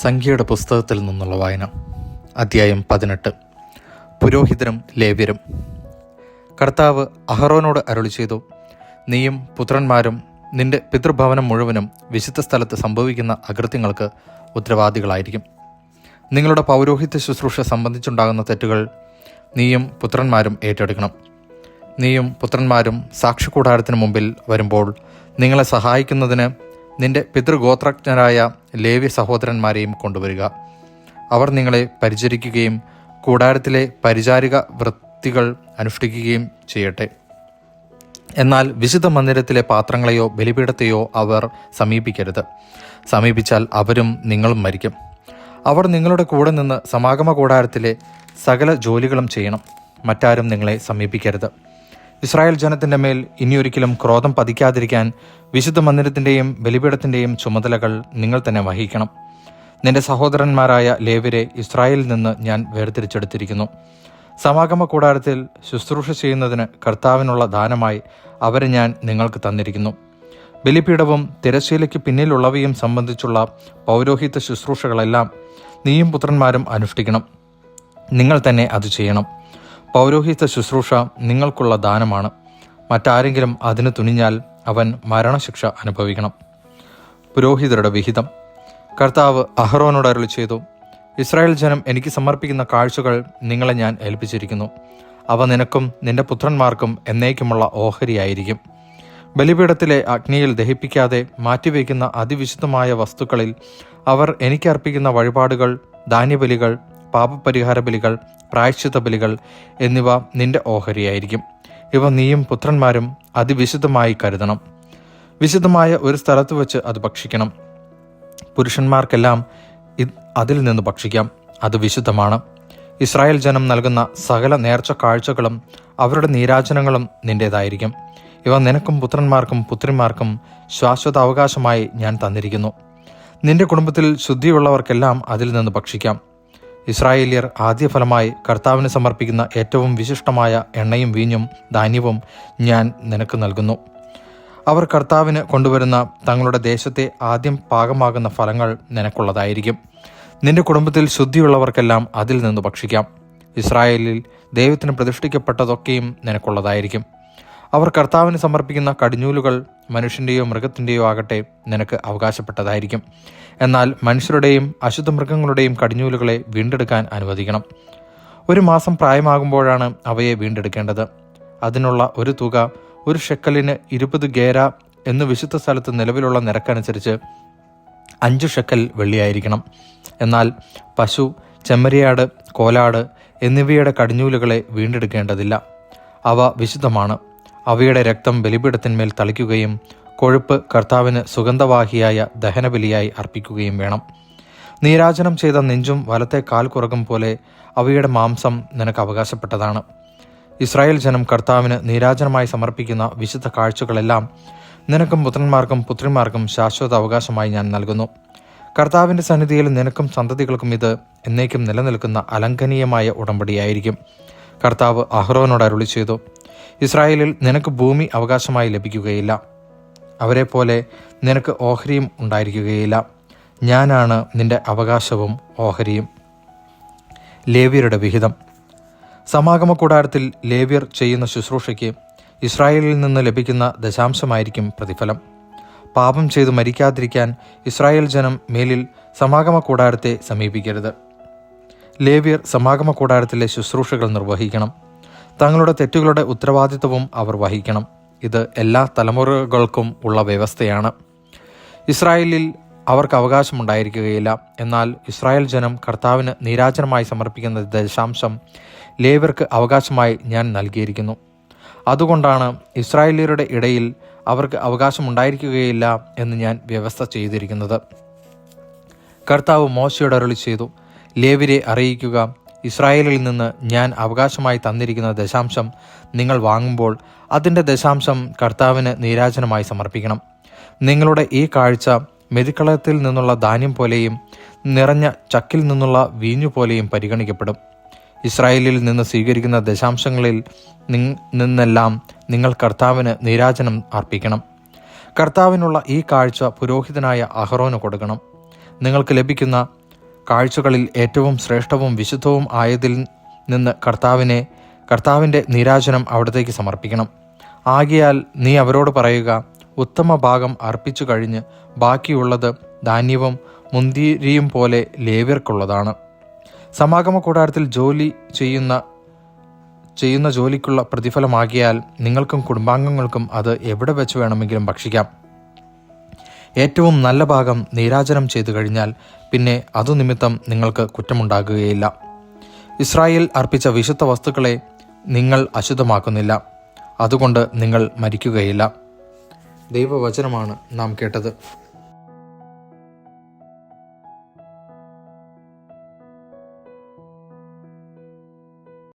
സംഖ്യയുടെ പുസ്തകത്തിൽ നിന്നുള്ള വായന. അധ്യായം പതിനെട്ട്. പുരോഹിതരും ലേവ്യരും. കർത്താവ് അഹറോനോട് അരുളി ചെയ്തു നീയും പുത്രന്മാരും നിന്റെ പിതൃഭവനം മുഴുവനും വിശുദ്ധ സ്ഥലത്ത് സംഭവിക്കുന്ന അകൃത്യങ്ങൾക്ക് ഉത്തരവാദികളായിരിക്കും. നിങ്ങളുടെ പൗരോഹിത്യ ശുശ്രൂഷ സംബന്ധിച്ചുണ്ടാകുന്ന തെറ്റുകൾ നീയും പുത്രന്മാരും ഏറ്റെടുക്കണം. നീയും പുത്രന്മാരും സാക്ഷിക്കൂടാരത്തിന് മുമ്പിൽ വരുമ്പോൾ നിങ്ങളെ സഹായിക്കുന്നതിന് നിന്റെ പിതൃഗോത്രജ്ഞരായ ലേവ്യ സഹോദരന്മാരെയും കൊണ്ടുവരിക. അവർ നിങ്ങളെ പരിചരിക്കുകയും കൂടാരത്തിലെ പരിചാരിക വൃത്തികൾ അനുഷ്ഠിക്കുകയും ചെയ്യട്ടെ. എന്നാൽ വിശുദ്ധ മന്ദിരത്തിലെ പാത്രങ്ങളെയോ ബലിപീഠത്തെയോ അവർ സമീപിക്കരുത്. സമീപിച്ചാൽ അവരും നിങ്ങളും മരിക്കും. അവർ നിങ്ങളുടെ കൂടെ നിന്ന് സമാഗമ കൂടാരത്തിലെ സകല ജോലികളും ചെയ്യണം. മറ്റാരും നിങ്ങളെ സമീപിക്കരുത്. ഇസ്രായേൽ ജനത്തിന്റെ മേൽ ഇനിയൊരിക്കലും ക്രോധം പതിക്കാതിരിക്കാൻ വിശുദ്ധ മന്ദിരത്തിന്റെയും ബലിപീഠത്തിന്റെയും ചുമതലകൾ നിങ്ങൾ തന്നെ വഹിക്കണം. നിന്റെ സഹോദരന്മാരായ ലേവരെ ഇസ്രായേലിൽ നിന്ന് ഞാൻ വേർതിരിച്ചെടുത്തിരിക്കുന്നു. സമാഗമ കൂടാരത്തിൽ ശുശ്രൂഷ ചെയ്യുന്നതിന് കർത്താവിനുള്ള ദാനമായി അവരെ ഞാൻ നിങ്ങൾക്ക് തന്നിരിക്കുന്നു. ബലിപീഠവും തിരശ്ശീലയ്ക്ക് പിന്നിലുള്ളവയും സംബന്ധിച്ചുള്ള പൗരോഹിത്യ ശുശ്രൂഷകളെല്ലാം നീയും പുത്രന്മാരും അനുഷ്ഠിക്കണം. നിങ്ങൾ തന്നെ അത് ചെയ്യണം. പൗരോഹിത്യ ശുശ്രൂഷ നിങ്ങൾക്കുള്ള ദാനമാണ്. മറ്റാരെങ്കിലും അതിന് തുനിഞ്ഞാൽ അവൻ മരണശിക്ഷ അനുഭവിക്കണം. പുരോഹിതരുടെ വിഹിതം. കർത്താവ് അഹ്റോനോട് അരുളി ചെയ്തു ഇസ്രായേൽ ജനം എനിക്ക് സമർപ്പിക്കുന്ന കാഴ്ചകൾ നിങ്ങളെ ഞാൻ ഏൽപ്പിച്ചിരിക്കുന്നു. അവ നിനക്കും നിന്റെ പുത്രന്മാർക്കും എന്നേക്കുമുള്ള ഓഹരിയായിരിക്കും. ബലിപീഠത്തിലെ അഗ്നിയിൽ ദഹിപ്പിക്കാതെ മാറ്റിവെക്കുന്ന അതിവിശുദ്ധമായ വസ്തുക്കളിൽ അവർ എനിക്കർപ്പിക്കുന്ന വഴിപാടുകൾ ധാന്യബലികൾ പാപപരിഹാര ബലികൾ പ്രായശ്ചിത്ത ബലികൾ എന്നിവ നിന്റെ ഓഹരിയായിരിക്കും. ഇവ നീയും പുത്രന്മാരും അതിവിശുദ്ധമായി കരുതണം. വിശുദ്ധമായ ഒരു സ്ഥലത്ത് വെച്ച് അത് ഭക്ഷിക്കണം. പുരുഷന്മാർക്കെല്ലാം അതിൽ നിന്ന് ഭക്ഷിക്കാം. അത് വിശുദ്ധമാണ്. ഇസ്രായേൽ ജനം നൽകുന്ന സകല നേർച്ച കാഴ്ചകളും അവരുടെ നീരാജനങ്ങളും നിന്റേതായിരിക്കും. ഇവ നിനക്കും പുത്രന്മാർക്കും പുത്രിമാർക്കും ശാശ്വത അവകാശമായി ഞാൻ തന്നിരിക്കുന്നു. നിന്റെ കുടുംബത്തിൽ ശുദ്ധിയുള്ളവർക്കെല്ലാം അതിൽ നിന്ന് ഭക്ഷിക്കാം. ഇസ്രായേലിയർ ആദ്യഫലമായി കർത്താവിന് സമർപ്പിക്കുന്ന ഏറ്റവും വിശിഷ്ടമായ എണ്ണയും വീഞ്ഞും ധാന്യവും ഞാൻ നിനക്ക് നൽകുന്നു. അവർ കർത്താവിന് കൊണ്ടുവരുന്ന തങ്ങളുടെ ദേശത്തെ ആദ്യം പാകമാകുന്ന ഫലങ്ങൾ നിനക്കുള്ളതായിരിക്കും. നിന്റെ കുടുംബത്തിൽ ശുദ്ധിയുള്ളവർക്കെല്ലാം അതിൽ നിന്ന് ഭക്ഷിക്കാം. ഇസ്രായേലിൽ ദൈവത്തിന് പ്രതിഷ്ഠിക്കപ്പെട്ടതൊക്കെയും നിനക്കുള്ളതായിരിക്കും. അവർ കർത്താവിന് സമർപ്പിക്കുന്ന കടിഞ്ഞൂലുകൾ മനുഷ്യന്റെയോ മൃഗത്തിന്റെയോ ആകട്ടെ നിനക്ക് അവകാശപ്പെട്ടതായിരിക്കും. എന്നാൽ മനുഷ്യരുടെയും അശുദ്ധ മൃഗങ്ങളുടെയും കടിഞ്ഞൂലുകളെ വീണ്ടെടുക്കാൻ അനുവദിക്കണം. ഒരു മാസം പ്രായമാകുമ്പോഴാണ് അവയെ വീണ്ടെടുക്കേണ്ടത്. അതിനുള്ള ഒരു തുക ഒരു ഷെക്കലിന് ഇരുപത് ഗേര എന്ന് വിശുദ്ധ സ്ഥലത്ത് നിലവിലുള്ള നിരക്കനുസരിച്ച് അഞ്ച് ഷെക്കൽ വെള്ളിയായിരിക്കണം. എന്നാൽ പശു ചെമ്മരിയാട് കോലാട് എന്നിവയുടെ കടിഞ്ഞൂലുകളെ വീണ്ടെടുക്കേണ്ടതില്ല. അവ വിശുദ്ധമാണ്. അവയുടെ രക്തം ബലിപീഠത്തിന്മേൽ തളിക്കുകയും കൊഴുപ്പ് കർത്താവിന് സുഗന്ധവാഹിയായ ദഹനബലിയായി അർപ്പിക്കുകയും വേണം. നീരാജനം ചെയ്ത നെഞ്ചും വലത്തെ കാൽക്കുറകും കുറകം പോലെ അവയുടെ മാംസം നിനക്ക് അവകാശപ്പെട്ടതാണ്. ഇസ്രായേൽ ജനം കർത്താവിന് നീരാജനമായി സമർപ്പിക്കുന്ന വിശുദ്ധ കാഴ്ചകളെല്ലാം നിനക്കും പുത്രന്മാർക്കും പുത്രിമാർക്കും ശാശ്വത അവകാശമായി ഞാൻ നൽകുന്നു. കർത്താവിന്റെ സന്നിധിയിൽ നിനക്കും സന്തതികൾക്കും ഇത് എന്നേക്കും നിലനിൽക്കുന്ന അലംഘനീയമായ ഉടമ്പടിയായിരിക്കും. കർത്താവ് അഹ്റോനോട് അരുളി ചെയ്തു ഇസ്രായേലിൽ നിനക്ക് ഭൂമി അവകാശമായി ലഭിക്കുകയില്ല. അവരെ പോലെ നിനക്ക് ഓഹരിയും ഉണ്ടായിരിക്കുകയില്ല. ഞാനാണ് നിന്റെ അവകാശവും ഓഹരിയും. ലേവ്യരുടെ വിഹിതം. സമാഗമ കൂടാരത്തിൽ ലേവ്യർ ചെയ്യുന്ന ശുശ്രൂഷയ്ക്ക് ഇസ്രായേലിൽ നിന്ന് ലഭിക്കുന്ന ദശാംശമായിരിക്കും പ്രതിഫലം. പാപം ചെയ്തു മരിക്കാതിരിക്കാൻ ഇസ്രായേൽ ജനം മേലിൽ സമാഗമ കൂടാരത്തെ സമീപിക്കരുത്. ലേവ്യർ സമാഗമ കൂടാരത്തിലെ ശുശ്രൂഷകൾ നിർവഹിക്കണം. തങ്ങളുടെ തെറ്റുകളുടെ ഉത്തരവാദിത്വവും അവർ വഹിക്കണം. ഇത് എല്ലാ തലമുറകൾക്കും ഉള്ള വ്യവസ്ഥയാണ്. ഇസ്രായേലിൽ അവർക്ക് അവകാശമുണ്ടായിരിക്കുകയില്ല. എന്നാൽ ഇസ്രായേൽ ജനം കർത്താവിന് നീരാജനമായി സമർപ്പിക്കുന്ന ദശാംശം ലേവർക്ക് അവകാശമായി ഞാൻ നൽകിയിരിക്കുന്നു. അതുകൊണ്ടാണ് ഇസ്രായേലിയരുടെ ഇടയിൽ അവർക്ക് അവകാശമുണ്ടായിരിക്കുകയില്ല എന്ന് ഞാൻ വ്യവസ്ഥ ചെയ്തിരിക്കുന്നത്. കർത്താവ് മോശയുടെ അരുളി ചെയ്തു. ലേവിരെ അറിയിക്കുക ഇസ്രായേലിൽ നിന്ന് ഞാൻ അവകാശമായി തന്നിരിക്കുന്ന ദശാംശം നിങ്ങൾ വാങ്ങുമ്പോൾ അതിന്റെ ദശാംശം കർത്താവിന് നീരാജനമായി സമർപ്പിക്കണം. നിങ്ങളുടെ ഈ കാഴ്ച മെതിക്കളത്തിൽ നിന്നുള്ള ധാന്യം പോലെയും നിറഞ്ഞ ചക്കിൽ നിന്നുള്ള വീഞ്ഞു പോലെയും പരിഗണിക്കപ്പെടും. ഇസ്രായേലിൽ നിന്ന് സ്വീകരിക്കുന്ന ദശാംശങ്ങളിൽ നിന്നെല്ലാം നിങ്ങൾ കർത്താവിന് നീരാജനം അർപ്പിക്കണം. കർത്താവിനുള്ള ഈ കാഴ്ച പുരോഹിതനായ അഹറോന് കൊടുക്കണം. നിങ്ങൾക്ക് ലഭിക്കുന്ന കാഴ്ചകളിൽ ഏറ്റവും ശ്രേഷ്ഠവും വിശുദ്ധവും ആയതിൽ നിന്ന് കർത്താവിനെ കർത്താവിന്റെ നിരാജനം അവിടത്തേക്ക് സമർപ്പിക്കണം. ആകിയാൽ നീ അവരോട് പറയുക ഉത്തമ ഭാഗം അർപ്പിച്ചു കഴിഞ്ഞ് ബാക്കിയുള്ളത് ധാന്യവും മുന്തിരിയും പോലെ ലേവ്യർക്കുള്ളതാണ്. സമാഗമ കൂടാരത്തിൽ ജോലി ചെയ്യുന്ന ചെയ്യുന്ന ജോലിക്കുള്ള പ്രതിഫലമാകിയാൽ നിങ്ങൾക്കും കുടുംബാംഗങ്ങൾക്കും അത് എവിടെ വെച്ച് വേണമെങ്കിലും ഭക്ഷിക്കാം. ഏറ്റവും നല്ല ഭാഗം നീരാജനം ചെയ്തു കഴിഞ്ഞാൽ പിന്നെ അതു നിമിത്തം നിങ്ങൾക്ക് കുറ്റമുണ്ടാകുകയില്ല. ഇസ്രായേൽ അർപ്പിച്ച വിശുദ്ധ വസ്തുക്കളെ നിങ്ങൾ അശുദ്ധമാക്കുന്നില്ല. അതുകൊണ്ട് നിങ്ങൾ മരിക്കുകയില്ല. ദൈവവചനമാണ് നാം കേട്ടത്.